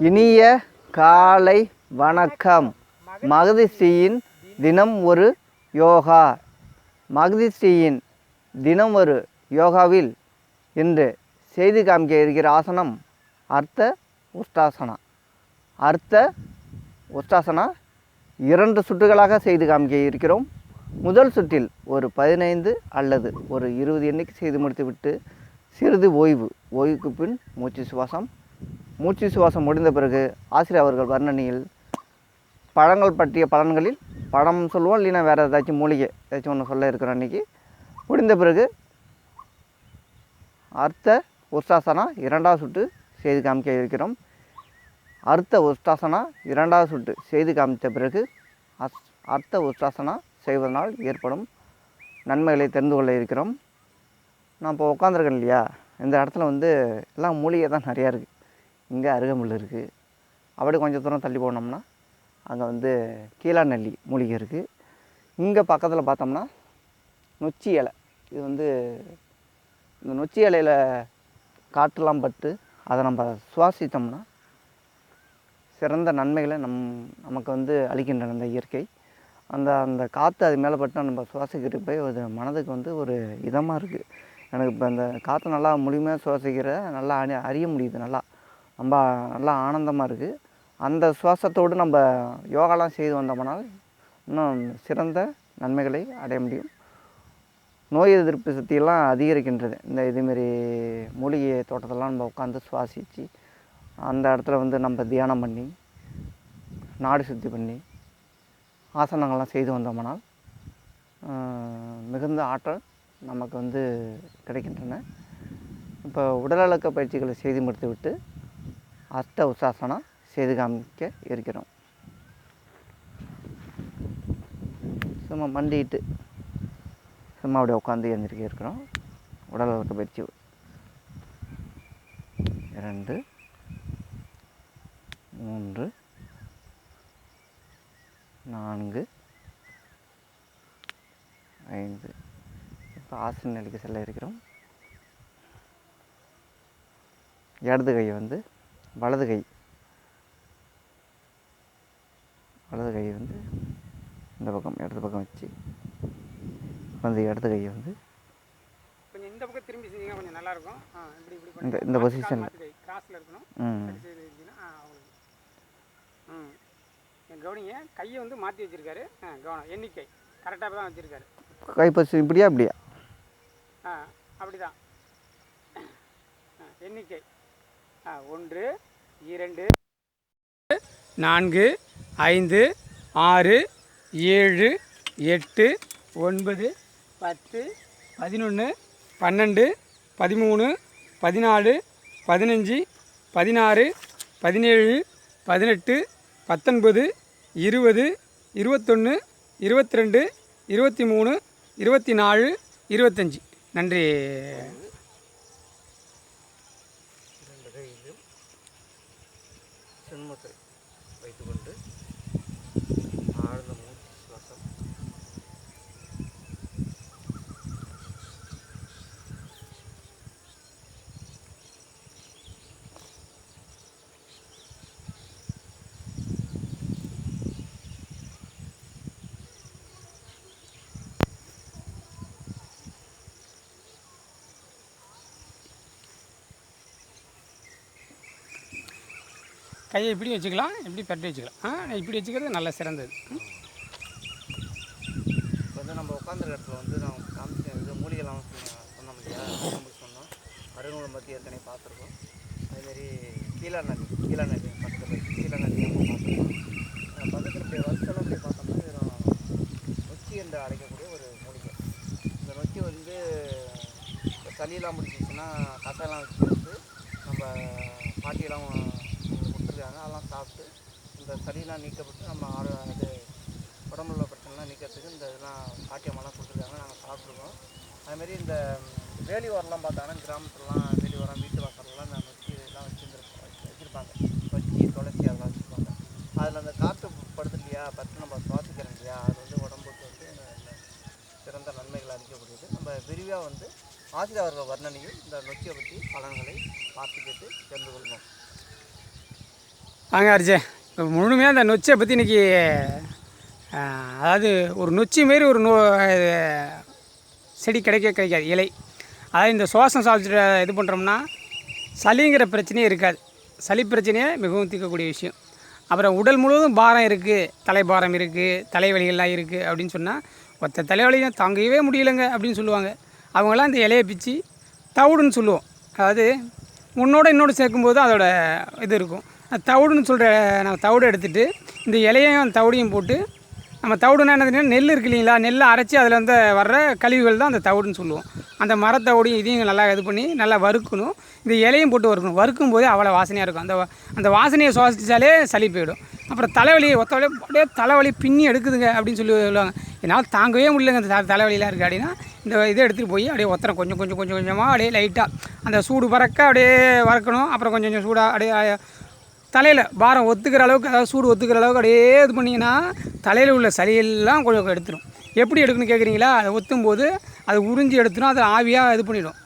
இனிய காலை வணக்கம். மகதிஸ்ரீயின் தினம் ஒரு யோகா. மகதிஸ்ரீயின் தினம் ஒரு யோகாவில் இன்று செய்து காமிக்க இருக்கிற ஆசனம் அர்த்த உஷ்டாசனா. அர்த்த உஷ்டாசனா இரண்டு சுற்றுகளாக செய்து காமிக்க இருக்கிறோம். முதல் சுற்றில் ஒரு பதினைந்து அல்லது ஒரு இருபது எண்ணிக்கை செய்து முடித்துவிட்டு சிறிது ஓய்வு. ஓய்வுக்கு பின் மூச்சு சுவாசம். மூச்சு சுவாசம் முடிந்த பிறகு ஆசிரியர் அவர்கள் வர்ணனையில் பழங்கள் பற்றிய பலன்களில் பழம் சொல்லுவோம் இல்லைன்னா வேறு ஏதாச்சும் மூலிகை ஏதாச்சும் ஒன்று சொல்ல இருக்கிறோம் அன்றைக்கி முடிந்த பிறகு அர்த்த உஷ்டாசனா இரண்டாவது சுட்டு செய்து காமிக்க இருக்கிறோம். அர்த்த உஷ்டாசனா இரண்டாவது சுட்டு செய்து காமித்த பிறகு அஸ் அர்த்த உஷ்டாசனா செய்வதனால் ஏற்படும் நன்மைகளை தெரிந்து கொள்ள இருக்கிறோம். நான் இப்போ உட்காந்துருக்கேன் இல்லையா? இந்த இடத்துல வந்து எல்லாம் மூலிகை தான் நிறையா இருக்குது இங்கே அருகம்புல் இருக்குது அப்படி கொஞ்சம் தூரம் தள்ளி போனோம்னா அங்கே வந்து கீழாநெல்லி மூலிகை இருக்குது இங்கே பக்கத்தில் பார்த்தோம்னா நொச்சி இலை. இது வந்து இந்த நொச்சி இலையில் காற்றெல்லாம் பட்டு அதை நம்ம சுவாசித்தோம்னா சிறந்த நன்மைகளை நம் நமக்கு வந்து அளிக்கின்றன அந்த இயற்கை. அந்த அந்த காற்று அது மேலே பட்டு நம்ம சுவாசிக்கிறப்ப அது மனதுக்கு வந்து ஒரு இதமாக இருக்குது எனக்கு இப்போ அந்த காற்று நல்லா முழுமையாக சுவாசிக்கிற நல்லா அறி அறிய முடியுது நல்லா. ரொம்ப நல்லா ஆனந்தமாக இருக்குது அந்த சுவாசத்தோடு நம்ம யோகாலாம் செய்து வந்தோம்னால் இன்னும் சிறந்த நன்மைகளை அடைய முடியும். நோய் எதிர்ப்பு சக்தியெல்லாம் அதிகரிக்கின்றது. இந்த இதுமாரி மூலிகை தோட்டத்தெல்லாம் நம்ம உட்காந்து சுவாசித்து அந்த இடத்துல வந்து நம்ம தியானம் பண்ணி நாடு சுத்தி பண்ணி ஆசனங்கள்லாம் செய்து வந்தோம்னால் மிகுந்த ஆற்றல் நமக்கு வந்து கிடைக்கின்றன. இப்போ உடலழக்க பயிற்சிகளை செய்து முடித்துவிட்டு அஷ்ட உசாசனா செய்து காமிக்க இருக்கிறோம். சும்மா மண்டிட்டு சும்மா அப்படியே உட்காந்து எழுந்திருக்க இருக்கிறோம். உடல் அளவுக்கு பயிற்சி இரண்டு மூன்று நான்கு ஐந்து. இப்போ ஆசன நிலைக்கு செல்ல இருக்கிறோம். இடது கை வந்து வலது கை. வலது கை வந்து இந்த பக்கம் இடது பக்கம் வச்சு வந்து இடது கையை வந்து கொஞ்சம் இந்த பக்கம் திரும்பி செஞ்சீங்கன்னா கொஞ்சம் நல்லா இருக்கும் ஆ இப்படி இப்படி இந்த இந்த பொசிஷனில் கிராஸில் இருக்கணும். ம் கவனிங்க கையை வந்து மாற்றி வச்சிருக்காரு. கவனம் எண்ணிக்கை. கரெக்டாக தான் வச்சுருக்காரு. கை பொசிஷன் இப்படியா அப்படியா? ஆ அப்படி தான் எண்ணிக்கை. ஒன்று இரண்டு நான்கு ஐந்து ஆறு ஏழு எட்டு ஒன்பது பத்து பதினொன்று பன்னெண்டு பதிமூணு பதினாலு பதினஞ்சு பதினாறு பதினேழு பதினெட்டு பத்தொன்பது இருபது இருபத்தொன்று இருபத்தி ரெண்டு இருபத்தி மூணு இருபத்தி நாலு இருபத்தஞ்சி. நன்றி. పెట్టుకుంటే கையை இப்படி வச்சுக்கலாம் இப்படி பரட்டி வச்சுக்கலாம். ஆ இப்படி வச்சுக்கிறது நல்ல சிறந்தது. இப்போ வந்து நம்ம உட்காந்துருக்க இடத்துல வந்து நான் காமிச்சேன் இது மூலிகைலாம் சொன்ன- சொன்னோம் இல்லையா? சொன்னோம். அருங்கலம் பற்றி ஏற்கனவே பார்த்துருக்கோம். அதேமாரி கீழா நதி கீழா நதி பக்கத்தில் கீழா நதி நம்ம பார்த்துருக்கோம். பக்கத்தில் போய் வருஷம்லாம் போய் பார்த்தோம்னா நொச்சி என்று அழைக்கக்கூடிய ஒரு மூலிகை. இந்த நொச்சி வந்து சளியெல்லாம் முடிச்சிச்சுன்னா கசையெல்லாம் வச்சு வந்து நம்ம பாட்டியெல்லாம் கொடுத்துருக்காங்க அதெல்லாம் சாப்பிட்டு இந்த சளியெலாம் நீக்கப்பட்டு நம்ம ஆரோ இது உடம்புல உள்ள பிரச்சனைலாம் நீக்கிறதுக்கு இந்த இதெல்லாம் பாட்டியம்மாலாம் கொடுத்துருக்காங்க நாங்கள் சாப்பிட்ருக்கோம். அதுமாரி இந்த வேலி ஓரம்லாம் பார்த்தாங்கன்னா கிராமத்துலலாம் வேலி ஓரம் வீட்டு வாசல்லாம் இந்த நொச்சி இதெல்லாம் வச்சுருந்துருப்போம் வச்சுருப்பாங்க. வச்சு துளசி அதெல்லாம் வச்சுருப்பாங்க. அதில் அந்த காற்று படுது இல்லையா பத்து நம்ம சுவாசிக்கிறோம் இல்லையா அது வந்து உடம்புக்கு வந்து சிறந்த நன்மைகள் அளிக்கக்கூடியது. நம்ம விரிவாக வந்து ஆசிரியர் அவர்கள் வர்ணனையும் இந்த நொச்சியை பற்றி பலன்களை பார்த்து கேட்டு தெரிந்து கொள்வோம். வாங்க அரிச்சே இப்போ முழுமையாக அந்த நொச்சியை பற்றி இன்றைக்கி அதாவது ஒரு நொச்சி மாரி ஒரு நோ செடி கிடைக்க கிடைக்காது இலை. அதாவது இந்த சுவாசம் சாப்பிட்டு இது பண்ணுறோம்னா சளிங்கிற பிரச்சனையே இருக்காது. சளி பிரச்சனையே மிகவும் தீர்க்கக்கூடிய விஷயம். அப்புறம் உடல் முழுவதும் பாரம் இருக்குது தலைபாரம் இருக்குது தலைவலிகள்லாம் இருக்குது அப்படின்னு சொன்னால் ஒத்த தலைவலியும் தாங்கவே முடியலைங்க அப்படின்னு சொல்லுவாங்க. அவங்களாம் இந்த இலையை பிச்சு தவிடுன்னு சொல்லுவோம். அதாவது உன்னோட இன்னொன்று சேர்க்கும்போது அதோட இது இருக்கும். தவிடுன்னு சொல்கிற நம்ம தவிடு எடுத்துகிட்டு இந்த இலையையும் தவிடையும் போட்டு நம்ம தவிடுனா என்ன நெல் இருக்கு இல்லைங்களா? நெல்லை அரைச்சி அதில் வந்து வர்ற கழிவுகள் தான் அந்த தவிடுன்னு சொல்லுவோம். அந்த மரத்தவிடையும் இதையும் நல்லா இது பண்ணி நல்லா வறுக்கணும். இந்த இலையும் போட்டு வறுக்கணும். வறுக்கும் போதே அவ்வளோ வாசனையாக இருக்கும். அந்த அந்த வாசனையை சுவாசித்தாலே சளி போயிடும். அப்புறம் தலைவலி ஒத்தவலி அப்படியே தலைவலி பின்னி எடுக்குதுங்க அப்படின்னு சொல்லி சொல்லுவாங்க. என்னால் தாங்கவே முடியலங்க அந்த தலைவலிலாம் இருக்குது அப்படின்னா இந்த இதை எடுத்துகிட்டு போய் அப்படியே ஒத்தரம் கொஞ்சம் கொஞ்சம் கொஞ்சம் கொஞ்சமாக அப்படியே லைட்டாக அந்த சூடு பறக்க அப்படியே வறக்கணும். அப்புறம் கொஞ்சம் கொஞ்சம் சூடாக அப்படியே தலையில் பாரம் ஒத்துக்கிற அளவுக்கு அதாவது சூடு ஒத்துக்கிற அளவுக்கு அப்படியே இது பண்ணிங்கன்னா தலையில் உள்ள சளியெல்லாம் கொஞ்சம் எடுத்துடும் எப்படி எடுக்கணும்னு கேட்குறீங்களா அதை ஒத்தும் போது அது உறிஞ்சி எடுத்துடும் அதை ஆவியாக இது பண்ணிடும்.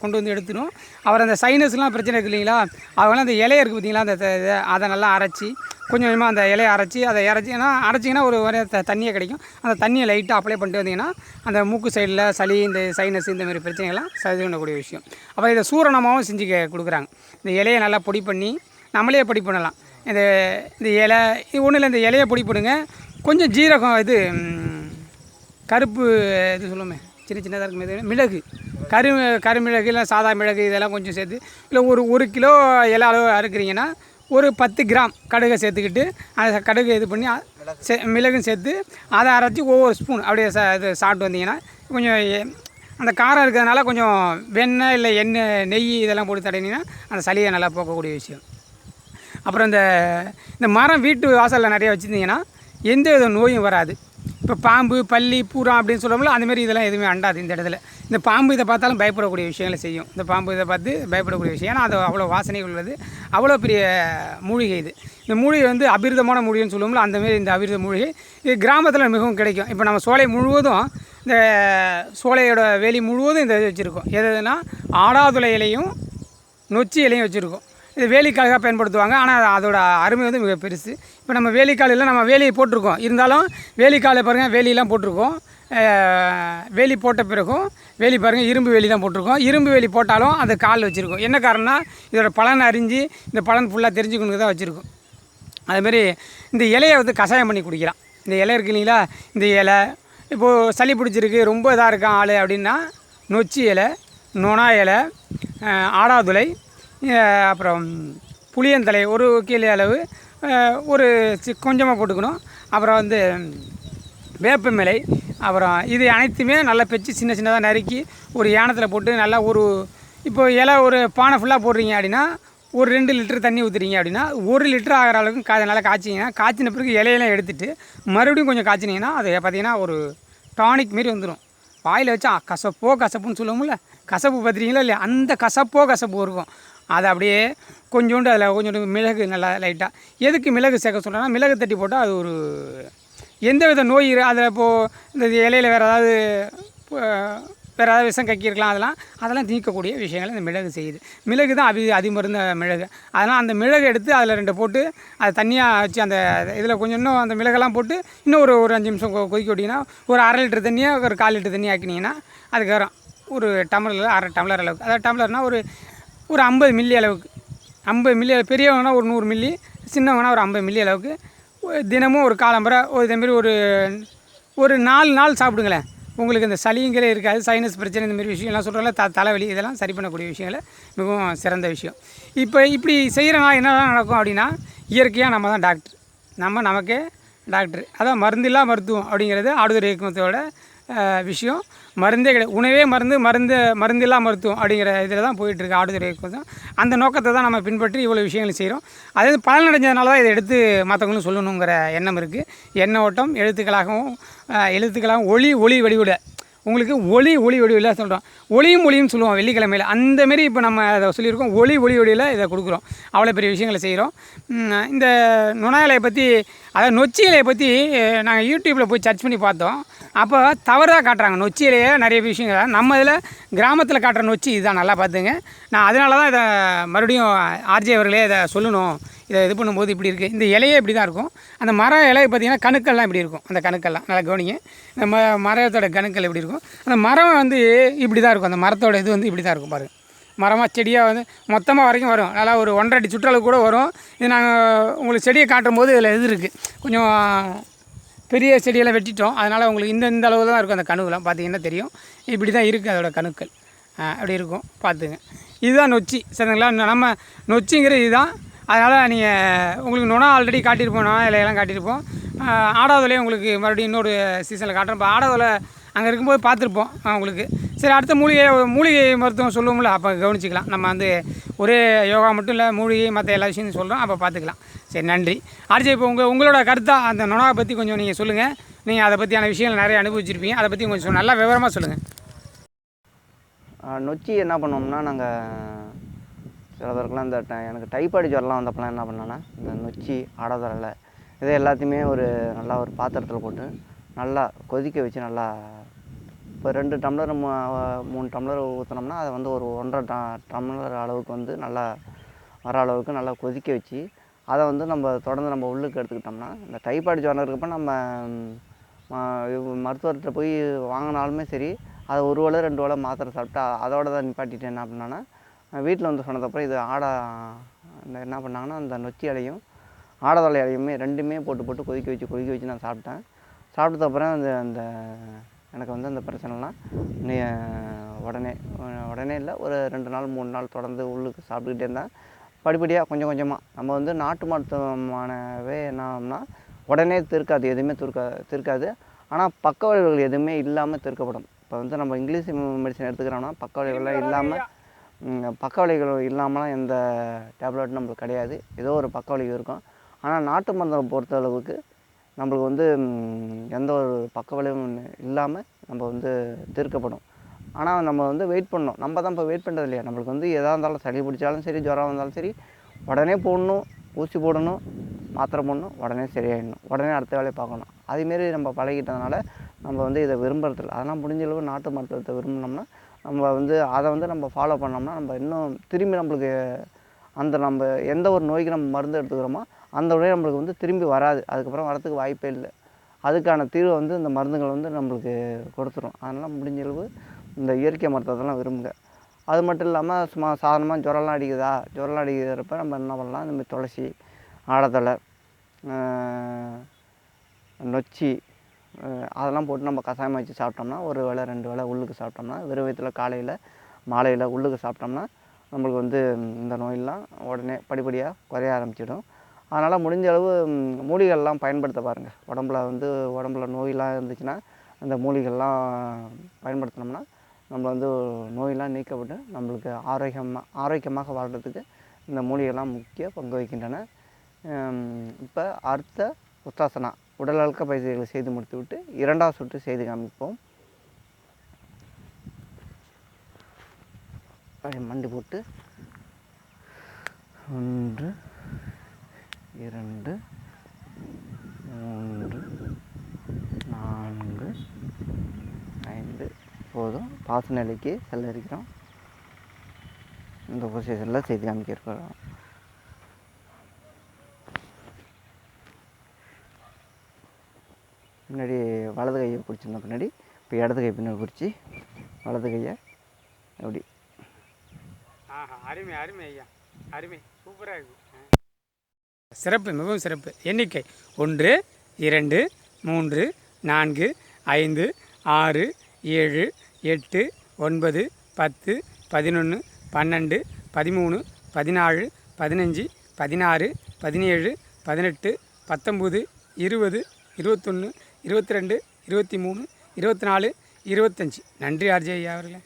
கொண்டு வந்து எடுத்துடும் அப்புறம் அந்த சைனஸ்லாம் பிரச்சனை இருக்கு இல்லைங்களா? அவங்களாம் அந்த இலையை இருக்குது பார்த்தீங்களா? அந்த இதை அதை நல்லா அரைச்சி கொஞ்சம் கொஞ்சமாக அந்த இலையை அரைச்சி அதை இறச்சிங்கன்னா அரைச்சிங்கன்னா ஒரு வர த தண்ணியை கிடைக்கும். அந்த தண்ணியை லைட்டாக அப்ளை பண்ணிட்டு வந்தீங்கன்னா அந்த மூக்கு சைடில் சளி இந்த சைனஸ் இந்த மாதிரி பிரச்சனைகள்லாம் சரி பண்ணக்கூடிய விஷயம். அப்புறம் இதை சூரணமாகவும் செஞ்சு கே- கொடுக்குறாங்க. இந்த இலையை நல்லா பொடி பண்ணி நம்மளே பொடி பண்ணலாம். இந்த இந்த இலை இது ஒன்றும் இல்லை இந்த இலையை பொடி பண்ணுங்க கொஞ்சம் ஜீரகம் இது கருப்பு இது சொல்லுமே சின்ன சின்னதாக இருக்கும் இது மிளகு. கரு கருமிளகு இல்லை சாதா மிளகு இதெல்லாம் கொஞ்சம் சேர்த்து இல்லை ஒரு ஒரு கிலோ இலை அளவு அறுக்கிறீங்கன்னா ஒரு பத்து கிராம் கடுகை சேர்த்துக்கிட்டு அந்த கடுகு இது பண்ணி சே மிளகும் சேர்த்து அதை அரைச்சி ஒவ்வொரு ஸ்பூன் அப்படியே சா இது சாப்பிட்டு வந்தீங்கன்னா கொஞ்சம் அந்த காரம் இருக்கிறதுனால கொஞ்சம் வெண்ணெய் இல்லை எண்ணெய் நெய் இதெல்லாம் போட்டு தடவினீங்கன்னா அந்த சளியை நல்லா போக்கக்கூடிய விஷயம். அப்புறம் இந்த இந்த மரம் வீட்டு வாசலில் நிறைய வச்சுருந்தீங்கன்னா எந்த வித நோயும் வராது. இப்போ பாம்பு பள்ளி பூரா அப்படின்னு சொல்லுவோம்ல அந்தமாரி இதெல்லாம் எதுவுமே அண்டாது இந்த இடத்துல. இந்த பாம்பு இதை பார்த்தாலும் பயப்படக்கூடிய விஷயங்களை செய்யும். இந்த பாம்பு இதை பார்த்து பயப்படக்கூடிய விஷயம். ஏன்னா அது அவ்வளோ வாசனை உள்ளது. அவ்வளோ பெரிய மூலிகை இது. இந்த மூலிகை வந்து அபிர்தமான மூலிகைன்னு சொல்லுவோம்ல அந்தமாரி இந்த அபிர்த மூலிகை. இது கிராமத்தில் மிகவும் கிடைக்கும். இப்போ நம்ம சோலை முழுவதும் இந்த சோலையோட வேலி முழுவதும் இந்த இது வச்சுருக்கோம். எதுனா ஆடாதுளை இலையும் நொச்சி இலையும் வச்சுருக்கோம். இது வேலிக்காலாக பயன்படுத்துவாங்க. ஆனால் அதோட அருமை வந்து மிக பெருசு. இப்போ நம்ம வேலிக்காலில் நம்ம வேலியை போட்டிருக்கோம். இருந்தாலும் வேலிக்காலை பாருங்கள் வேலியெல்லாம் போட்டிருக்கோம். வேலி போட்ட பிறகும் வேலி பாருங்கள் இரும்பு வேலி தான் போட்டிருக்கோம். இரும்பு வேலி போட்டாலும் அது கால் வச்சுருக்கோம். என்ன காரணம்னா இதோட பலன் அறிஞ்சு இந்த பலன் ஃபுல்லாக தெரிஞ்சுக்கணுக்கு தான் வச்சுருக்கோம். அதுமாரி இந்த இலையை வந்து கஷாயம் பண்ணி குடிக்கலாம். இந்த இலை இருக்கு இல்லைங்களா? இந்த இலை. இப்போது சளி பிடிச்சிருக்கு ரொம்ப இதாக இருக்கான் ஆள் அப்படின்னா நொச்சி இலை நொணா இலை ஆடாதுளை அப்புறம் புளியந்தலை ஒரு கீழே அளவு ஒரு சி கொஞ்சமாக போட்டுக்கணும். அப்புறம் வந்து வேப்பமிலை அப்புறம் இது அனைத்துமே நல்லா பெச்சு சின்ன சின்னதாக நறுக்கி ஒரு யானத்தில் போட்டு நல்லா ஒரு இப்போ இலை ஒரு பானை ஃபுல்லாக போடுறீங்க அப்படின்னா ஒரு ரெண்டு லிட்டர் தண்ணி ஊற்றுறீங்க அப்படின்னா ஒரு லிட்டர் ஆகிற அளவுக்கு கா நல்லா காய்ச்சிங்கன்னா காய்ச்சின பிறகு இலையெல்லாம் எடுத்துட்டு மறுபடியும் கொஞ்சம் காய்ச்சினீங்கன்னா அது பார்த்தீங்கன்னா ஒரு டானிக் மாரி வந்துடும் வாயில் வச்சா கசப்போ கசப்புன்னு சொல்லுவோம்ல. கசப்பு பார்த்துறீங்களா இல்லையா? அந்த கசப்போ கசப்பு இருக்கும். அதை அப்படியே கொஞ்சோண்டு அதில் கொஞ்சோண்டு மிளகு நல்லா லைட்டாக எதுக்கு மிளகு சேர்க்க சொல்கிறேன்னா மிளகு தட்டி போட்டால் அது ஒரு எந்த வித நோய் அதில் இப்போது இந்த இலையில வேறு ஏதாவது வேறு ஏதாவது விஷம் கக்கியிருக்கலாம் அதெல்லாம் அதெல்லாம் தீர்க்கக்கூடிய விஷயங்களை இந்த மிளகு செய்யுது. மிளகு தான் அதி அதிமருந்த மிளகு. அதனால் அந்த மிளகு எடுத்து அதில் ரெண்டு போட்டு அதை தண்ணியாக வச்சு அந்த இதில் கொஞ்சம் இன்னும் அந்த மிளகெல்லாம் போட்டு இன்னும் ஒரு ஒரு அஞ்சு நிமிஷம் கொ- கொதிக்க விட்டிங்கன்னா ஒரு அரை லிட்டர் தண்ணியை ஒரு கால் லிட்டர் தண்ணி ஆக்கினீங்கன்னா அதுக்கப்புறம் ஒரு டம்ளரில் அரை டம்ளர் அளவுக்கு. அதாவது டம்ளர்னால் ஒரு ஒரு ஐம்பது மில்லி அளவுக்கு. ஐம்பது மில்லி பெரியவங்கன்னா ஒரு நூறு மில்லி சின்னவங்கன்னா ஒரு ஐம்பது மில்லி அளவுக்கு. தினமும் ஒரு காலம்பரை ஒரு இதேமாரி ஒரு ஒரு நாலு நாள் சாப்பிடுங்களேன். உங்களுக்கு இந்த சளிங்கிற இருக்காது சைனஸ் பிரச்சனை இந்தமாரி விஷயம்லாம் சொல்கிறோம்ல த தலைவலி இதெல்லாம் சரி பண்ணக்கூடிய விஷயங்களை மிகவும் சிறந்த விஷயம். இப்போ இப்படி செய்கிறனால என்னெல்லாம் நடக்கும் அப்படின்னா இயற்கையாக நம்ம தான் டாக்டர் நம்ம நமக்கே டாக்டர் அதான் மருந்தில்லா மருத்துவம் அப்படிங்கிறது ஆடுதுறை இயக்கத்தோட விஷயம். மருந்தே கிடையாது. உணவே மருந்து மருந்து மருந்தில்லா மருத்துவம் அப்படிங்கிற இதில் தான் போயிட்டுருக்கு ஆடுதுறை இயக்கம் அந்த நோக்கத்தை தான் நம்ம பின்பற்றி இவ்வளோ விஷயங்கள் செய்கிறோம். அதாவது பலனடைஞ்சதுனால தான் இதை எடுத்து மற்றவங்களும் சொல்லணுங்கிற எண்ணம் இருக்குது எண்ண ஓட்டம் எழுத்துக்களாகவும் எழுத்துக்களாகவும் ஒளி ஒளி வடிவிட. உங்களுக்கு ஒளி ஒளி வடிவில் சொல்கிறோம் ஒளியும் ஒளியும் சொல்லுவோம் வெள்ளிக்கிழமையில். அந்த மாரி இப்போ நம்ம அதை சொல்லியிருக்கோம். ஒளி ஒளி வடிவில் இதை கொடுக்குறோம். அவ்வளோ பெரிய விஷயங்களை செய்கிறோம். இந்த நுணா பற்றி அதாவது நொச்சி இலையை பற்றி நாங்கள் யூடியூப்பில் போய் சர்ச் பண்ணி பார்த்தோம். அப்போ தவறாக காட்டுறாங்க. நொச்சி இலையை நிறைய விஷயங்கள். நம்ம இதில் கிராமத்தில் காட்டுற நொச்சி இதுதான் நல்லா பார்த்துங்க. நான் அதனால தான் இதை மறுபடியும் ஆர்ஜே அவர்களே இதை சொல்லணும். இதை இது பண்ணும்போது இப்படி இருக்குது இந்த இலையே இப்படி தான் இருக்கும். அந்த மர இலை பார்த்திங்கன்னா கணுக்கள்லாம் இப்படி இருக்கும். அந்த கணுக்கள்லாம். நல்லா கவனிங்க. இந்த ம மரத்தோட கணுக்கள் இப்படி இருக்கும். அந்த மரம் வந்து இப்படி தான் இருக்கும். அந்த மரத்தோட இது வந்து இப்படி தான் இருக்கும் பாருங்கள் மரமாக செடியாக வந்து மொத்தமாக வரைக்கும் வரும். நல்லா ஒரு ஒன்றரை அடி சுற்றளவு கூட வரும். இது நாங்கள் உங்களுக்கு செடியை காட்டும் போது இதில் இது இருக்குது கொஞ்சம் பெரிய செடியெல்லாம் வெட்டிட்டோம். அதனால் உங்களுக்கு இந்த இந்த அளவு தான் இருக்கும் அந்த கணுவெலாம் பார்த்தீங்கன்னா தெரியும்? இப்படி தான் இருக்குது அதோட கணுக்கள். அப்படி இருக்கும். பார்த்துங்க. இதுதான் நொச்சி. சரிங்களா? நம்ம நொச்சிங்கிறது இதுதான். அதனால் நீங்கள் உங்களுக்கு நுணா ஆல்ரெடி காட்டியிருப்போம். நுணா இலையெல்லாம் காட்டியிருப்போம். ஆடாவதுலேயே உங்களுக்கு மறுபடியும் இன்னொரு சீசனில் காட்டுறோம். இப்போ ஆடாவில் அங்கே இருக்கும்போது பார்த்துருப்போம் அவங்களுக்கு உங்களுக்கு. சரி அடுத்த மூலிகை மூலிகை மருத்துவம் சொல்லுவோம்ல அப்போ கவனிச்சிக்கலாம். நம்ம வந்து ஒரே யோகா மட்டும் இல்லை மூலிகை மற்ற எல்லா விஷயமும் சொல்கிறோம் அப்போ பார்த்துக்கலாம். சரி நன்றி. அடுத்து இப்போ உங்கள் உங்களோட கருத்தாக அந்த நுணாவை பற்றி கொஞ்சம் நீங்கள் சொல்லுங்கள் நீங்கள் அதை பற்றியான விஷயங்கள் நிறைய அனுபவிச்சிருப்பீங்க. அதை பற்றி கொஞ்சம் நல்லா விவரமாக சொல்லுங்கள் நொச்சி என்ன பண்ணுவோம்னா நாங்கள் சில பேருக்குலாம் இந்த எனக்கு டைப்பாய்டு ஜுவரெலாம் வந்தப்பெல்லாம் என்ன பண்ணேன்னா இந்த நொச்சி ஆடாதரலை இதை எல்லாத்தையுமே ஒரு நல்லா ஒரு பாத்திரத்தில் போட்டு நல்லா கொதிக்க வச்சு நல்லா இப்போ ரெண்டு டம்ளர் மூ- மூணு டம்ளர் ஊற்றுனோம்னா அதை வந்து ஒரு ஒன்றரை ட டம்ளர் அளவுக்கு வந்து நல்லா வர அளவுக்கு நல்லா கொதிக்க வச்சு அதை வந்து நம்ம தொடர்ந்து நம்ம உள்ளுக்கு எடுத்துக்கிட்டோம்னா இந்த டைபாய்டு ஜுரம் இருக்கப்போ நம்ம மருத்துவர்கிட்ட போய் வாங்கினாலுமே சரி அதை ஒரு வேளை ரெண்டு வேளை மாத்திரை சாப்பிட்டா அதோட தான் நிப்பாட்டிட்டு என்ன பண்ணேன்னா வீட்டில் வந்து சொன்னதப்புறம் இது ஆடா இந்த என்ன பண்ணாங்கன்னா அந்த நொச்சி இலையும் ஆடதொலை இலையுமே ரெண்டுமே போட்டு போட்டு கொதிக்க வச்சு கொதிக்க வச்சு நான் சாப்பிட்டேன். சாப்பிட்டதுக்கு அப்புறம் அந்த அந்த எனக்கு வந்து அந்த பிரச்சனைலாம் நீ உடனே உடனே இல்லை ஒரு ரெண்டு நாள் மூணு நாள் தொடர்ந்து உள்ளுக்கு சாப்பிட்டுக்கிட்டே இருந்தேன் படிப்படியாக கொஞ்சம் கொஞ்சமாக நம்ம வந்து நாட்டு மருத்துவமானவே என்னன்னா உடனே தீர்க்காது எதுவுமே தீர்க்கா திருக்காது. ஆனால் பக்க விளைவுகள் எதுவுமே இல்லாமல் தீர்க்கப்படும். இப்போ வந்து நம்ம இங்கிலீஷ் மெடிசன் எடுத்துக்கிறோம்னா பக்க விளைவுகள்லாம் இல்லாமல் பக்க விளைவுகள் இல்லாமலாம் எந்த டேப்லெட்டும் நம்மளுக்கு கிடையாது. ஏதோ ஒரு பக்க விளைவு இருக்கும். ஆனால் நாட்டு மருந்தை பொறுத்த அளவுக்கு நம்மளுக்கு வந்து எந்த ஒரு பக்க விளைவும் இல்லாமல் நம்ம வந்து தீர்க்கப்படும். ஆனால் நம்ம வந்து வெயிட் பண்ணணும். நம்ம தான் இப்போ வெயிட் பண்ணுறது இல்லையா? நம்மளுக்கு வந்து எதாக இருந்தாலும் சளி பிடிச்சாலும் சரி ஜுரம் வந்தாலும் சரி உடனே போடணும் ஊசி போடணும் மாத்திரை போடணும் உடனே சரியாயிடணும். உடனே அடுத்த வேலையை பார்க்கணும். அதேமாரி நம்ம பழகிட்டதுனால நம்ம வந்து இதை விரும்புறதில்ல அதெல்லாம் முடிஞ்ச அளவு நாட்டு மருத்துவத்தை விரும்பினோம்னா நம்ம வந்து அதை வந்து நம்ம ஃபாலோ பண்ணோம்னா நம்ம இன்னும் திரும்பி நம்மளுக்கு அந்த நம்ம எந்த ஒரு நோய்க்கு நம்ம மருந்து எடுத்துக்கிறோமோ அந்த உடனே நம்மளுக்கு வந்து திரும்பி வராது. அதுக்கப்புறம் வரத்துக்கு வாய்ப்பே இல்லை. அதுக்கான தீர்வை வந்து இந்த மருந்துகள் வந்து நம்மளுக்கு கொடுத்துரும். அதனால் முடிஞ்ச அளவு இந்த இயற்கை மருத்துவத்தெல்லாம் விரும்புங்க. அது மட்டும் இல்லாமல் சும்மா சாதாரணமாக ஜுரம்லாம் அடிக்குதா? ஜுரம்லாம் அடிக்கிறப்ப நம்ம என்ன பண்ணலாம்? இந்த மாதிரி துளசி ஆடத்தலை நொச்சி அதெல்லாம் போட்டு நம்ம கஷாயம் வச்சு சாப்பிட்டோம்னா ஒரு வேளை ரெண்டு வேளை உள்ளுக்கு சாப்பிட்டோம்னா வெறும் வயிற்றில் காலையில் மாலையில் உள்ளுக்கு சாப்பிட்டோம்னா நம்மளுக்கு வந்து இந்த நோயெல்லாம் உடனே படிப்படியாக குறைய ஆரம்பிச்சிடும். அதனால் முடிஞ்ச அளவு மூலிகைகள்லாம் பயன்படுத்த பாருங்கள் உடம்புல வந்து உடம்புல நோயெலாம் இருந்துச்சுன்னா அந்த மூலிகைகள்லாம் பயன்படுத்தினோம்னா நம்ம வந்து நோயெலாம் நீக்கப்பட்டு நம்மளுக்கு ஆரோக்கியமாக ஆரோக்கியமாக வாழ்கிறதுக்கு இந்த மூலிகைலாம் முக்கிய பங்கு வகிக்கின்றன. இப்போ அடுத்த உத்தாசனா உடல் அழுக்க பயிற்சிகளை செய்து முடித்துவிட்டு இரண்டாவது சுற்று செய்து காமிப்போம். மண்டி போட்டு ஒன்று இரண்டு மூன்று நான்கு ஐந்து. போதும். பாச நிலைக்கு செல்ல இருக்கிறோம் இந்த பொசிஷனில் செய்து காமிக்கிறோம். இருக்கிறோம் பின்னாடி வலது கையை பிடிச்சிருந்தோம் பின்னாடி இப்போ இடது கை பின்னாடி பிடிச்சி வலது கையை அப்படி. ஆஹா அருமை அருமை ஐயா. அருமை. சூப்பராக இருக்கு. சிறப்பு மிகவும் சிறப்பு. எண்ணிக்கை ஒன்று இரண்டு மூன்று நான்கு ஐந்து ஆறு ஏழு எட்டு ஒன்பது பத்து பதினொன்று பன்னெண்டு பதிமூணு பதினாலு பதினஞ்சு பதினாறு பதினேழு பதினெட்டு பத்தொம்பது இருபது இருபத்தொன்று இருபத்தி ரெண்டு இருபத்தி மூணு இருபத்தி நாலு இருபத்தஞ்சி. நன்றி ஆர்ஜே ஐயா அவர்களே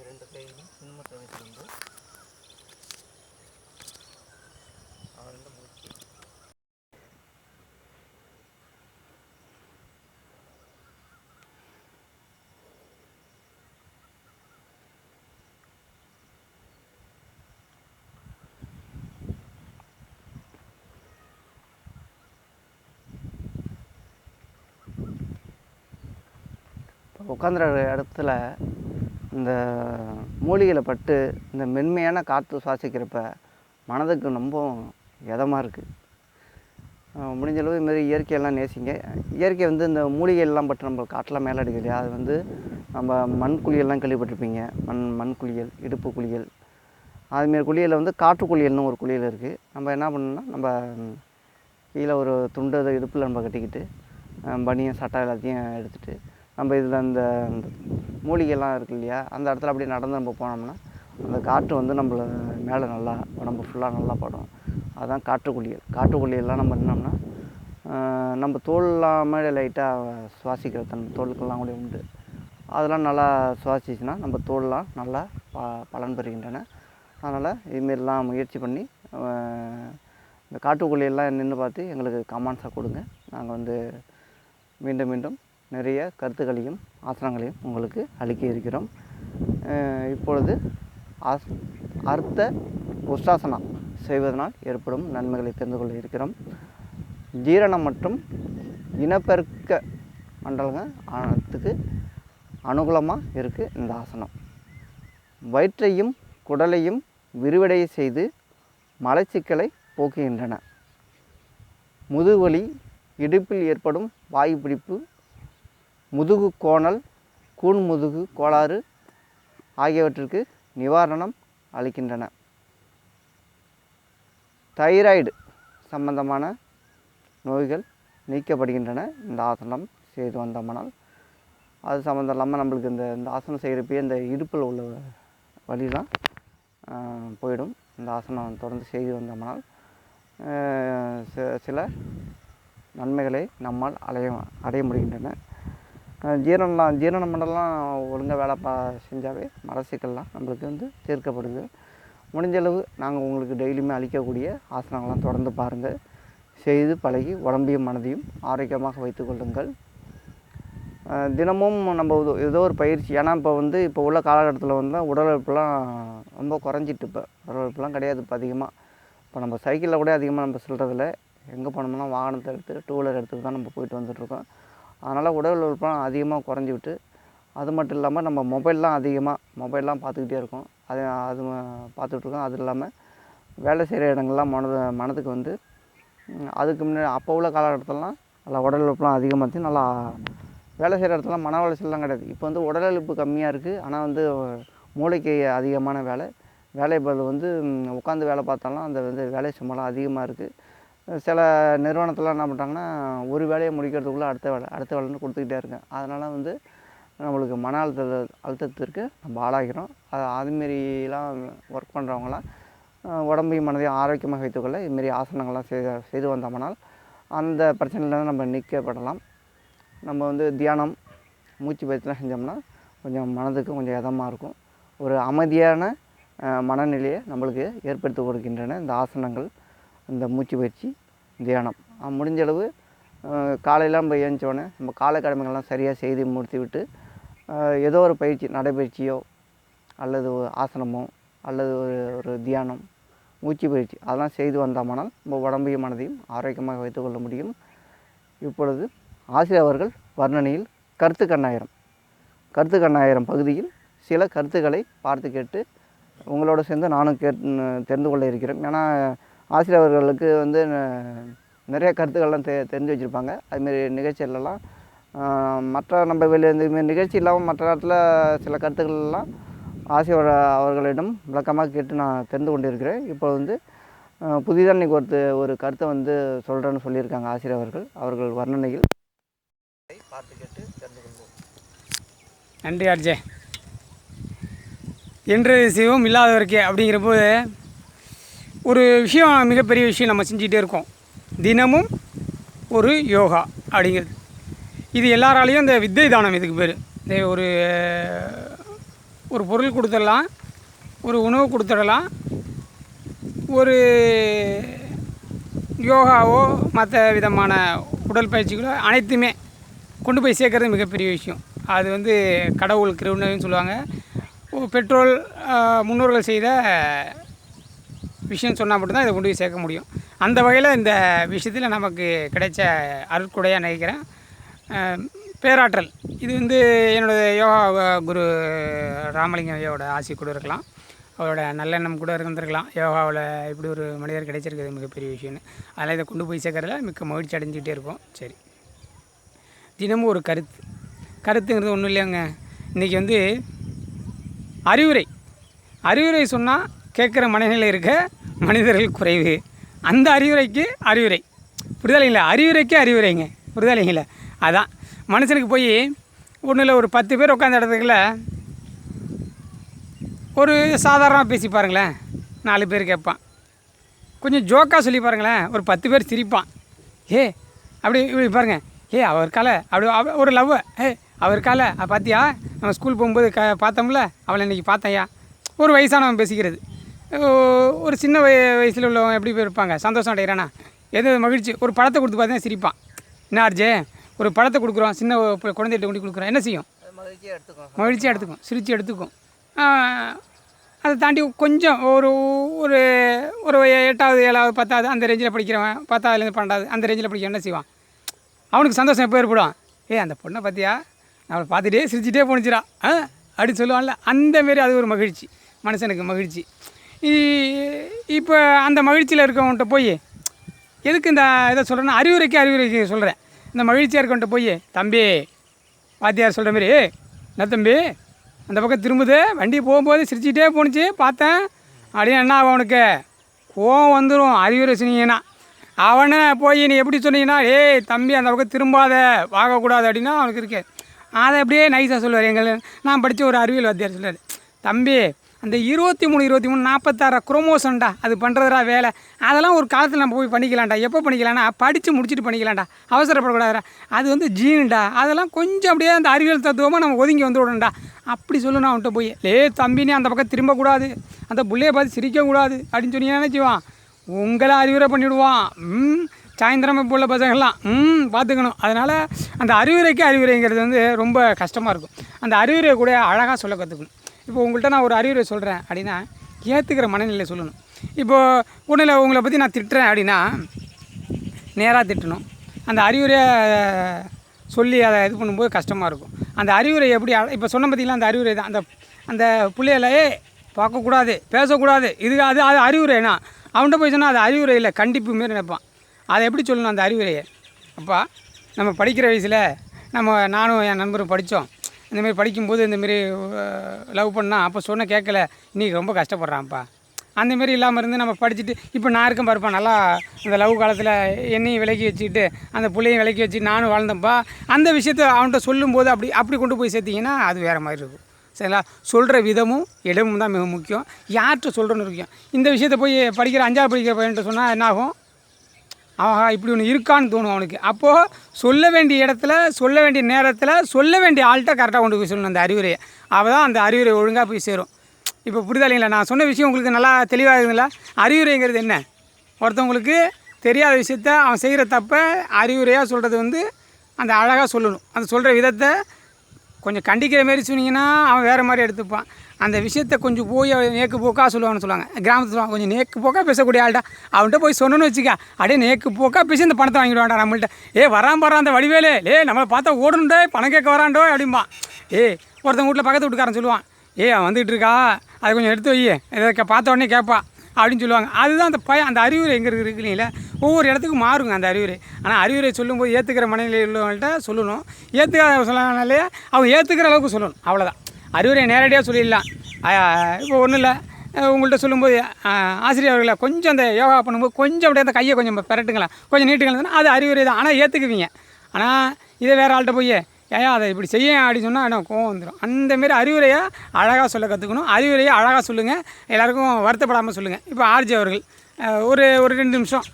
இரண்டு கையிலும் பின்மத்தை வைத்திருந்து ஆழ்ந்த மூச்சு இப்போ உட்காந்துற இடத்துல இந்த மூலிகையில் பட்டு இந்த மென்மையான காற்று சுவாசிக்கிறப்ப மனதுக்கு ரொம்ப இதமாக இருக்குது முடிஞ்சளவு இதுமாரி இயற்கையெல்லாம் நேசிங்க. இயற்கை வந்து இந்த மூலிகையெல்லாம் பட்டு நம்ம காட்டெலாம் மேலே அடிக்குது இல்லையா? அது வந்து நம்ம மண் குழியெல்லாம் கேள்விப்பட்டிருப்பீங்க. மண் மண் குளியல் இடுப்பு குளியல். அதுமாரி குளியலில் வந்து காற்று குளியல்னு ஒரு குளியல் இருக்குது நம்ம என்ன பண்ணணும்னா நம்ம கீழே ஒரு துண்டு இடுப்பில் நம்ம கட்டிக்கிட்டு பனியும் பனியன் சட்டை எல்லாத்தையும் எடுத்துகிட்டு நம்ம இதில் அந்த மூலிகைலாம் இருக்குது இல்லையா அந்த இடத்துல அப்படியே நடந்து நம்ம போனோம்னா அந்த காற்று வந்து நம்மள மேலே நல்லா உடம்பு ஃபுல்லாக நல்லா படும். அதுதான் காற்றுக்குளியல் காற்றுக்குளியல்லாம் நம்ம என்னோம்னா நம்ம தோல் மேலே லைட்டாக சுவாசிக்கிற தன் தோலுக்கெல்லாம் கூட உண்டு. அதெல்லாம் நல்லா சுவாசிச்சுன்னா நம்ம தோல்லாம் நல்லா ப பலன் பெறுகின்றன. அதனால் இதுமாரிலாம் முயற்சி பண்ணி இந்த காட்டுக்குள்ளையெல்லாம் நின்று பார்த்து எங்களுக்கு கமெண்ட்ஸாக கொடுங்க. நாங்கள் வந்து மீண்டும் மீண்டும் நிறைய கருத்துக்களையும் ஆசனங்களையும் உங்களுக்கு அளிக்க இருக்கிறோம். இப்பொழுது ஆஸ் அர்த்த உஷ்டாசனா செய்வதனால் ஏற்படும் நன்மைகளை தெரிந்து கொள்ள இருக்கிறோம். ஜீரணம் மற்றும் இனப்பெருக்க மண்டலங்க ஆனத்துக்கு அனுகூலமாக இருக்குது இந்த ஆசனம். வயிற்றையும் குடலையும் விரிவடைய செய்து மலச்சிக்கலை போக்குகின்றன. முதுகுவலி இடுப்பில் ஏற்படும் வாயு பிடிப்பு முதுகு கோணல் கூன் முதுகு கோளாறு ஆகியவற்றிற்கு நிவாரணம் அளிக்கின்றன. தைராய்டு சம்பந்தமான நோய்கள் நீக்கப்படுகின்றன. இந்த ஆசனம் செய்து வந்தோம்னால் அது சம்மந்தம் இல்லாமல் நம்மளுக்கு இந்த இந்த ஆசனம் செய்கிறப்பயே இந்த இடுப்பில் உள்ள வழிலாம் போயிடும். இந்த ஆசனம் தொடர்ந்து செய்து வந்தோம்னால் சில நன்மைகளை நம்மால் அடைய அடைய முடிகின்றன. ஜீரணம்லாம் ஜீரண மண்டலம் ஒழுங்காக வேலை பா செஞ்சாவே மலச்சிக்கல்லாம் நம்மளுக்கு வந்து தீர்க்கப்படுது. முடிஞ்சளவு நாங்கள் உங்களுக்கு டெய்லியுமே அளிக்கக்கூடிய ஆசனங்கள்லாம் தொடர்ந்து பாருங்கள் செய்து பழகி உடம்பையும் மனதையும் ஆரோக்கியமாக வைத்துக்கொள்ளுங்கள் தினமும் நம்ம இது- ஏதோ ஒரு பயிற்சி. ஏன்னா இப்போ வந்து இப்போ உள்ள காலகட்டத்தில் வந்து உடலுழைப்புலாம் ரொம்ப குறைஞ்சிட்டு இப்போ. உடலுழைப்புலாம் கிடையாது இப்போ அதிகமாக இப்போ நம்ம சைக்கிளில் கூட அதிகமாக நம்ம சொல்கிறதில்ல எங்கே போனோம்னா வாகனத்தை எடுத்து டூ வீலர் எடுத்துகிட்டு தான் நம்ம போயிட்டு வந்துட்டுருக்கோம் அதனால் உடல் உழைப்புலாம் அதிகமாக குறைஞ்சி விட்டு அது மட்டும் இல்லாமல் நம்ம மொபைல்லாம் அதிகமாக மொபைல்லாம் பார்த்துக்கிட்டே இருக்கோம். அது அது பார்த்துட்ருக்கோம் அது இல்லாமல் வேலை செய்கிற இடங்கள்லாம் மனது மனதுக்கு வந்து அதுக்கு முன்னாடி அப்போ உள்ள காலகட்டத்திலலாம் நல்லா உடல் உழைப்புலாம் அதிகமாச்சு நல்லா வேலை செய்கிற இடத்துலலாம் மன உளைச்சல்லாம் கிடையாது. இப்போ வந்து உடல் உழைப்பு கம்மியாக இருக்குது ஆனால் வந்து மூளைக்கு அதிகமான வேலை. வேலை பளு வந்து உட்காந்து வேலை பார்த்தாலும் அந்த வந்து வேலை சம்பளம் அதிகமாக இருக்குது சில நிறுவனத்தில் என்ன பண்ணுறாங்கன்னா ஒரு வேலையை முடிக்கிறதுக்குள்ளே அடுத்த வேலை அடுத்த வேலைன்னு கொடுத்துக்கிட்டே இருக்கேன் அதனால் வந்து நம்மளுக்கு மன அழுத்த அழுத்தத்திற்கு நம்ம ஆளாகிறோம். அது அதுமாரிலாம் ஒர்க் பண்ணுறவங்களாம் உடம்பையும் மனதையும் ஆரோக்கியமாக வைத்துக்கொள்ள இதுமாரி ஆசனங்கள்லாம் செய்து செய்து வந்தோம்னால் அந்த பிரச்சனையிலேருந்து நம்ம நிற்கப்படலாம் நம்ம வந்து தியானம் மூச்சு பயிற்சிலாம் செஞ்சோம்னா கொஞ்சம் மனதுக்கு கொஞ்சம் இதமாக இருக்கும். ஒரு அமைதியான மனநிலையை நம்மளுக்கு ஏற்படுத்தி கொடுக்கின்றன இந்த ஆசனங்கள் இந்த மூச்சு பயிற்சி. தியானம். முடிஞ்சளவு காலையில் நம்ம ஏஞ்சோடனே நம்ம காலக்கடமைகள்லாம் சரியாக செய்து முடித்து விட்டு ஏதோ ஒரு பயிற்சி நடைபயிற்சியோ அல்லது ஒரு ஆசனமோ அல்லது ஒரு ஒரு தியானம் மூச்சு பயிற்சி அதெல்லாம் செய்து வந்தோமானால் நம்ம உடம்பையும் மனதையும் ஆரோக்கியமாக வைத்துக்கொள்ள முடியும். இப்பொழுது ஆசிரியர் அவர்கள் வர்ணனையில் கருத்து கண்ணாயிரம். கருத்து கண்ணாயிரம் பகுதியில் சில கருத்துக்களை பார்த்து கேட்டு உங்களோட சேர்ந்து நானும் கேட் தெரிந்து கொள்ள இருக்கிறேன். ஏன்னா ஆசிரியர் அவர்களுக்கு வந்து நிறைய கருத்துக்கள்லாம் தெ தெரிஞ்சு வச்சுருப்பாங்க. அதுமாரி நிகழ்ச்சிகளெல்லாம் மற்ற நம்ம வெளியே இந்த மாரி நிகழ்ச்சி இல்லாமல் மற்ற இடத்துல சில கருத்துக்கள்லாம் ஆசிரியர் அவர்களிடம் விளக்கமாக கேட்டு நான் தெரிந்து கொண்டிருக்கிறேன். இப்போ வந்து புதிதாக இன்றைக்கி ஒருத்த ஒரு கருத்தை வந்து சொல்கிறேன்னு சொல்லியிருக்காங்க ஆசிரியர் அவர்கள். அவர்கள் வர்ணனையில் பார்த்து கேட்டு தெரிந்து கொள்வோம். நன்றி அர்ஜே என்று சிவம் இல்லாதவருக்கே அப்படிங்கிறபோது ஒரு விஷயம் மிகப்பெரிய விஷயம் நம்ம செஞ்சுக்கிட்டே இருக்கோம். தினமும் ஒரு யோகா அப்படிங்கிறது. இது எல்லாராலையும் இந்த வித்தை தானம் இதுக்கு பேர். இந்த ஒரு ஒரு பொருள் கொடுத்துடலாம் ஒரு உணவு கொடுத்துடலாம் ஒரு யோகாவோ மற்ற விதமான உடல் பயிற்சிகளோ அனைத்துமே கொண்டு போய் சேர்க்கறது மிகப்பெரிய விஷயம். அது வந்து கடவுள் கிருவுன்னு சொல்லுவாங்க. பெட்ரோல் பெற்றோர் முன்னோர்கள் செய்த விஷயம் சொன்னால் மட்டும்தான் இதை கொண்டு போய் சேர்க்க முடியும். அந்த வகையில் இந்த விஷயத்தில் நமக்கு கிடைச்ச அருட்கொடையாக நினைக்கிறேன். பேராற்றல். இது வந்து என்னோடய யோகா குரு ராமலிங்கம் ஐயாவோட ஆசை கூட இருக்கலாம். அவரோட நல்லெண்ணம் கூட இருந்திருக்கலாம். யோகாவில் இப்படி ஒரு மனிதர் கிடைச்சிருக்கிறது மிகப்பெரிய விஷயம்னு. அதனால் இதை கொண்டு போய் சேர்க்கறதுல மிக்க மகிழ்ச்சி அடைஞ்சிக்கிட்டே இருக்கும். சரி. தினமும் ஒரு கருத்து. கருத்துங்கிறது ஒன்றும் இல்லையாங்க இன்றைக்கி வந்து அறிவுரை. அறிவுரை சொன்னால் கேட்குற மனநிலை இருக்க மனிதர்கள் குறைவு. அந்த அறிவுரைக்கு அறிவுரை. புரிதலைங்களா அறிவுரைக்கு அறிவுரைங்க. புரிதலைங்களா அதான். மனுஷனுக்கு போய் ஒன்றில் ஒரு பத்து பேர் உட்காந்த இடத்துக்குள்ள ஒரு சாதாரணமாக பேசி பாருங்களேன். நாலு பேர் கேட்பான். கொஞ்சம் ஜோக்காக சொல்லி பாருங்களேன். ஒரு பத்து பேர் சிரிப்பான். ஏ அப்படி இப்படி பாருங்க. ஏ அவர் கால அப்படி ஒரு லவ் ஏ அவர் கால பார்த்தியா நம்ம ஸ்கூல் போகும்போது க பார்த்தோம்ல? அவளை இன்னைக்கு பார்த்தேன்யா? ஒரு வயசானவன் பேசிக்கிறது. ஒரு சின்ன வய வயசில் உள்ளவன் எப்படி இருப்பாங்க? சந்தோஷம் அடைகிறானா எது மகிழ்ச்சி? ஒரு பழத்தை கொடுத்து பார்த்தீங்கன்னா சிரிப்பான். என்ன ஆர்ஜே? ஒரு பழத்தை கொடுக்குறோம் சின்ன குழந்தைகிட்ட கொண்டு கொடுக்குறோம். என்ன செய்யும்? மகிழ்ச்சியாக எடுத்துக்கோ மகிழ்ச்சியாக எடுத்துக்கும். சிரித்து எடுத்துக்கும். அதை தாண்டி கொஞ்சம் ஒரு ஒரு ஒரு எட்டாவது ஏழாவது பத்தாவது அந்த ரேஞ்சில் படிக்கிறவன் பத்தாவதுலேருந்து பன்னெண்டாவது அந்த ரேஞ்சில் படிக்கிறவன் என்ன செய்வான்? அவனுக்கு சந்தோஷம் எப்போ ஏற்படும்? ஏய் அந்த பொண்ணை பார்த்தியா? அவளை பார்த்துட்டே சிரிச்சிட்டே போணுச்சுடா. ஆ அப்படின்னு சொல்லுவான்ல. அந்த மாரி அது ஒரு மகிழ்ச்சி. மனுஷனுக்கு மகிழ்ச்சி. இப்போ அந்த மகிழ்ச்சியில் இருக்கவன்கிட்ட போய் எதுக்கு இந்த இதை சொல்கிறேன்னா அறிவுரைக்கு அறிவுரைக்கு சொல்கிறேன் இந்த மகிழ்ச்சியாக இருக்கவன்கிட்ட போய் தம்பி வாத்தியார் சொல்கிற மாதிரி என்ன தம்பி அந்த பக்கம் திரும்புது வண்டி போகும்போது சிரிச்சிக்கிட்டே போணுச்சு பார்த்தேன் அப்படின்னு என்ன ஆகும் அவனுக்கு கோவம் வந்துடும் அறிவுரை சொன்னீங்கன்னா. அவனை போய் நீ எப்படி சொன்னீங்கன்னா ஏய் தம்பி அந்த பக்கம் திரும்பாத வாங்கக்கூடாது அப்படின்னா அவனுக்கு இருக்கு. அதை அப்படியே நைஸாக சொல்லுவார் எங்கள் நான் படித்த ஒரு அறிவியல் வாத்தியார் சொல்லுவார் தம்பி அந்த இருபத்தி மூணு இருபத்தி மூணு நாற்பத்தாறு குரோமோசன்டா அது பண்ணுறதுடா வேலை. அதெல்லாம் ஒரு காலத்தில் நம்ம போய் பண்ணிக்கலாம்டா. எப்போ பண்ணிக்கலாம்னா படித்து முடிச்சுட்டு பண்ணிக்கலாம்டா. அவசரப்படக்கூடாதுடா. அது வந்து ஜீன்டா. அதெல்லாம் கொஞ்சம் அப்படியே அந்த அறிவியல் தத்துவமாக நம்ம ஒதுங்கி வந்து விடணும்டா அப்படி சொல்லணும் அவன்கிட்ட போய். லே தம்பினே அந்த பக்கம் திரும்பக்கூடாது. அந்த புள்ளைய பார்த்து சிரிக்கக்கூடாது. அப்படின்னு சொன்னீங்கன்னா நினச்சிவான் உங்களை அறிவுரை பண்ணிவிடுவான் ம் சாயந்தரம் இப்போ உள்ள பசங்கள்லாம். ம் பார்த்துக்கணும். அதனால் அந்த அறிவுரைக்கு அறிவுரைங்கிறது வந்து ரொம்ப கஷ்டமாக இருக்கும். அந்த அறிவுரை கூட அழகாக சொல்ல கற்றுக்கணும் இப்போ உங்கள்கிட்ட நான் ஒரு அறிவுரை சொல்கிறேன் அப்படின்னா ஏற்றுக்கிற மனநிலை சொல்லணும். இப்போது உடனே உங்களை பற்றி நான் திட்டுறேன் அப்படின்னா நேராக திட்டணும். அந்த அறிவுரையை சொல்லி அதை இது பண்ணும்போது கஷ்டமாக இருக்கும். அந்த அறிவுரை எப்படி இப்போ சொன்ன பார்த்தீங்கன்னா அந்த அறிவுரை தான். அந்த அந்த பிள்ளைகளையே பார்க்கக்கூடாது பேசக்கூடாது. இது அது அது அறிவுரைனா. அவன்கிட்ட போய் சொன்னால் அது அறிவுரை இல்லை கண்டிப்பு மாரி நினைப்பான். அதை எப்படி சொல்லணும் அந்த அறிவுரையை? அப்பா நம்ம படிக்கிற வயசில் நம்ம நானும் என் நண்பரும் படித்தோம் இந்தமாரி படிக்கும்போது இந்தமாரி லவ் பண்ணால் அப்போ சொன்ன கேட்கல இன்றைக்கி ரொம்ப கஷ்டப்படுறான்ப்பா. அந்த மாரி இல்லாமல் இருந்து நம்ம படிச்சுட்டு இப்போ நான் இருக்கேன் பாருப்பா நல்லா இந்த லவ் காலத்தில் என்னையும் விலக்கி வச்சுக்கிட்டு அந்த பிள்ளையும் விலக்கி வச்சு நானும் வாழ்ந்தேன்ப்பா. அந்த விஷயத்த அவன்கிட்ட சொல்லும்போது அப்படி அப்படி கொண்டு போய் சேர்த்திங்கன்னா அது வேறு மாதிரி இருக்கும். சரிங்களா? சொல்கிற விதமும் இடமும் தான் மிக முக்கியம். யார்கிட்ட சொல்கிறோன்னு இருக்கும். இந்த விஷயத்த போய் படிக்கிற அஞ்சாவது படிக்கிற பையன்கிட்ட சொன்னால் என்னாகும் ஆஹா இப்படி ஒன்று இருக்கான்னு தோணும் அவனுக்கு. அப்போது சொல்ல வேண்டிய இடத்துல சொல்ல வேண்டிய நேரத்தில் சொல்ல வேண்டிய ஆள்கிட்ட கரெக்டாக கொண்டு போய் சொல்லணும் அந்த அறிவுரையை. அவள் தான் அந்த அறிவுரை ஒழுங்காக போய் சேரும். இப்போ புரிதா இல்லைங்களா நான் சொன்ன விஷயம் உங்களுக்கு நல்லா தெளிவாக இருக்குங்களா அறிவுரைங்கிறது என்ன? ஒருத்தவங்களுக்கு தெரியாத விஷயத்த அவன் செய்கிற தப்பை அறிவுரையாக சொல்கிறது வந்து அந்த அழகாக சொல்லணும். அந்த சொல்கிற விதத்தை கொஞ்சம் கண்டிக்கிற மாரி சொன்னீங்கன்னா அவன் வேறு மாதிரி எடுத்துப்பான். அந்த விஷயத்த கொஞ்சம் போய் நேக்கு போக்காக சொல்லுவான்னு சொல்லுவாங்க கிராமத்தில் சொல்லுவாங்க கொஞ்சம் நேக்கு போக்காக பேசக்கூடிய ஆள்டா. அவன்கிட்ட போய் சொன்னோன்னு வச்சுக்க. அப்படியே நேக்கு போக்காக பேசி இந்த பணத்தை வாங்கிடுவான்டா நம்மள்ட்ட. ஏ வரான் பாரு அந்த வடிவேலே. ஏ நம்மளை பார்த்தா ஓடணுண்டே பணம் கேட்க வராண்டோ அப்படிம்பா. ஏ ஒருத்தன் வீட்டில் பக்கத்து வீட்டுக்காரன் சொல்லுவான். ஏ அவன் வந்துகிட்டு இருக்கா? அதை கொஞ்சம் எடுத்து வை. இதை கே- பார்த்த உடனே கேட்பா. அப்படின்னு சொல்லுவாங்க. அதுதான் அந்த பய அந்த அறிவுரை எங்கே இருக்கு இல்லைங்களா? ஒவ்வொரு இடத்துக்கும் மாறுங்க அந்த அறிவுரை. ஆனால் அறிவுரை சொல்லும்போது ஏற்றுக்கிற மனநிலையில் உள்ளவங்கள்ட்ட சொல்லணும். ஏற்றுக்காத சொல்லனாலே அவங்க ஏற்றுக்கிற அளவுக்கு சொல்லணும். அவ்வளோதான் அறிவுரை நேரடியாக சொல்லிடலாம். இப்போ ஒன்றும் இல்லை. உங்கள்கிட்ட சொல்லும்போது ஆசிரியர்களை ஆசிரியர் அவர்களை கொஞ்சம் அந்த யோகா பண்ணும்போது கொஞ்சம் அப்படியே அந்த கையை கொஞ்சம் பெரட்டுங்களா கொஞ்சம் நீட்டுங்களேன் அது அறிவுரை தான். ஆனால் ஏற்றுக்குவீங்க ஆனால் இதே வேறு ஆள்கிட்ட போய் ஏன் அதை இப்படி செய்ய அப்படின்னு சொன்னால் எனக்கு கோவம் வந்துடும் அந்தமாரி அறிவுரையை அழகாக சொல்ல கற்றுக்கணும் அறிவுரையை அழகாக சொல்லுங்கள் எல்லாருக்கும் வருத்தப்படாமல் சொல்லுங்கள் இப்போ ஆர்ஜி அவர்கள் ஒரு ஒரு ரெண்டு நிமிஷம்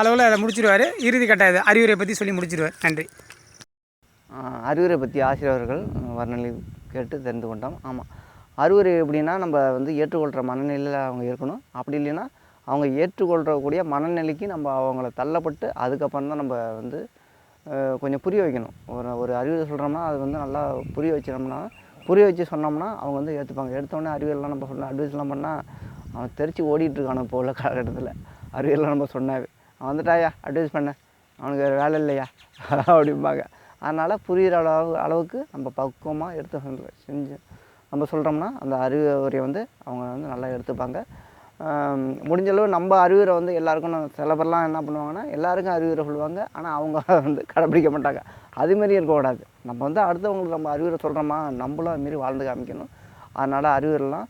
அளவில் அதை முடிச்சிடுவார் இறுதி கட்டாயது அறிவுரை பற்றி சொல்லி முடிச்சிருவார். நன்றி. அறிவுரை பற்றி ஆசிரியர்கள் வர்ணனை கேட்டு தெரிந்து கொண்டோம். ஆமாம் அறிவுரை எப்படின்னா நம்ம வந்து ஏற்றுக்கொள்கிற மனநிலையில் அவங்க இருக்கணும். அப்படி இல்லைன்னா அவங்க ஏற்றுக்கொள்கிறக்கூடிய மனநிலைக்கு நம்ம அவங்கள தள்ளப்பட்டு அதுக்கப்புறம் தான் நம்ம வந்து கொஞ்சம் புரிய வைக்கணும். ஒரு ஒரு அறிவுரை சொல்கிறோம்னா அது வந்து நல்லா புரிய வச்சோம்னா புரிய வச்சு சொன்னோம்னா அவங்க வந்து ஏற்றுப்பாங்க எடுத்தோடனே அறிவியல்லாம் நம்ம சொன்ன அட்வைஸ்லாம் பண்ணால் அவன் தெரிச்சு ஓடிட்டுருக்கான இப்போ உள்ள காலகட்டத்தில். அறிவியல்லாம் நம்ம சொன்னாவே. அவன் வந்துட்டாயா? அட்வைஸ் பண்ண. அவனுக்கு வேறு வேலை இல்லையா? அப்படிம்பாங்க. அதனால் புரிகிற அளவு அளவுக்கு நம்ம பக்குவமாக எடுத்து செஞ்சு செஞ்சு நம்ம சொல்கிறோம்னா அந்த அறிவுரை வந்து அவங்க வந்து நல்லா எடுத்துப்பாங்க. முடிஞ்சளவு நம்ம அறிவுரை வந்து எல்லாருக்கும் சில பேர்லாம் என்ன பண்ணுவாங்கன்னா எல்லாருக்கும் அறிவுரை சொல்லுவாங்க. ஆனால் அவங்க வந்து கடைப்பிடிக்க மாட்டாங்க. அதுமாரி இருக்கக்கூடாது. நம்ம வந்து அடுத்தவங்களுக்கு நம்ம அறிவுரை சொல்கிறோமா நம்மளும் அதுமாரி வாழ்ந்து காமிக்கணும். அதனால் அறிவுரைலாம்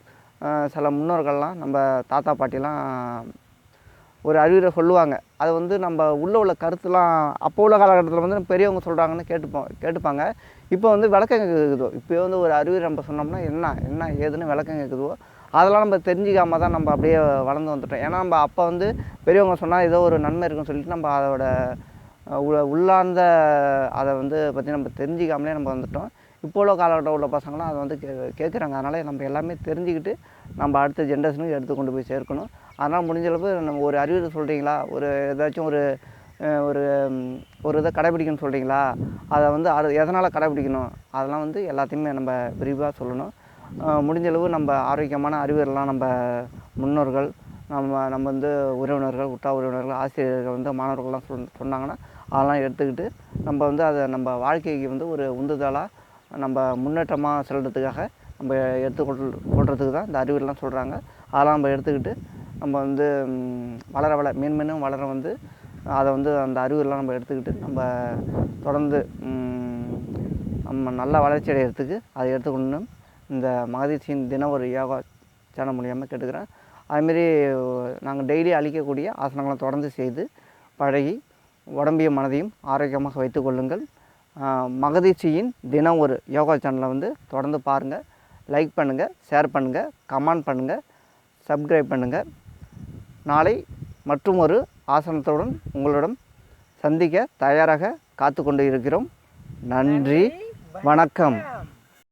சில முன்னோர்கள்லாம் நம்ம தாத்தா பாட்டிலாம் ஒரு அறிவுரை சொல்லுவாங்க. அதை வந்து நம்ம உள்ளே உள்ள கருத்துலாம் அப்போ உள்ள காலகட்டத்தில் வந்து பெரியவங்க சொல்கிறாங்கன்னு கேட்டுப்போம் கேட்டுப்பாங்க. இப்போ வந்து விளக்கம் கேட்குதோ இப்போ வந்து ஒரு அறிவுரை நம்ம சொன்னோம்னா என்ன என்ன ஏதுன்னு விளக்கம் கேட்குதோ அதெல்லாம் நம்ம தெரிஞ்சிக்காம தான் நம்ம அப்படியே வளர்ந்து வந்துட்டோம். ஏன்னா நம்ம அப்போ வந்து பெரியவங்க சொன்னால் ஏதோ ஒரு நன்மை இருக்குன்னு சொல்லிட்டு நம்ம அதோட உள்ளார்ந்த அதை வந்து பற்றி நம்ம தெரிஞ்சிக்காமலே நம்ம வந்துட்டோம். இப்போ உள்ள காலகட்டம் உள்ள பசங்களாம் அதை வந்து கே கேட்குறாங்க அதனால் நம்ம எல்லாமே தெரிஞ்சுக்கிட்டு நம்ம அடுத்த ஜென்ரேஷனுக்கு எடுத்து கொண்டு போய் சேர்க்கணும். அதனால் முடிஞ்சளவு நம்ம ஒரு அறிவுரை சொல்கிறீங்களா ஒரு ஏதாச்சும் ஒரு ஒரு ஒரு இதை கடைப்பிடிக்கணும்னு சொல்கிறீங்களா அதை வந்து அது எதனால் கடைபிடிக்கணும்? அதெல்லாம் வந்து எல்லாத்தையுமே நம்ம விரிவாக சொல்லணும். முடிஞ்சளவு முடிஞ்ச அளவு நம்ம ஆரோக்கியமான அறிவுரைலாம் நம்ம முன்னோர்கள் நம்ம நம்ம வந்து உறவினர்கள் உற்றா உறவினர்கள் ஆசிரியர்கள் வந்து மாணவர்கள்லாம் சொன் சொன்னாங்கன்னா அதெல்லாம் எடுத்துக்கிட்டு நம்ம வந்து அதை நம்ம வாழ்க்கைக்கு வந்து ஒரு உந்துதலாக நம்ம முன்னேற்றமாக செல்கிறதுக்காக நம்ம எடுத்துக்கொள் கொள்றதுக்கு தான் இந்த அறிவுரைலாம் சொல்கிறாங்க அதெல்லாம் நம்ம எடுத்துக்கிட்டு நம்ம வந்து வளர வளர வளர மேன்மேலும் வளர வந்து அதை வந்து அந்த அறிவுரைலாம் நம்ம எடுத்துக்கிட்டு நம்ம தொடர்ந்து நம்ம நல்ல வளர்ச்சி அடைகிறதுக்கு அதை எடுத்துக்கொண்டு இந்த மகதீஷின் தினம் ஒரு யோகா சேனல் மூலியமாக கேட்டுக்கிறேன். அதுமாரி நாங்கள் டெய்லி அளிக்கக்கூடிய ஆசனங்களை தொடர்ந்து செய்து பழகி உடம்பையும் மனதையும் ஆரோக்கியமாக வைத்துக் கொள்ளுங்கள். தினம் ஒரு யோகா சேனலை வந்து தொடர்ந்து பாருங்கள் லைக் பண்ணுங்கள் ஷேர் பண்ணுங்கள் கமெண்ட் பண்ணுங்கள் சப்ஸ்கிரைப் பண்ணுங்கள் நாளை மற்றும் ஒரு ஆசனத்துடன் உங்களிடம் சந்திக்க தயாராக காத்து கொண்டு இருக்கிறோம். நன்றி வணக்கம்.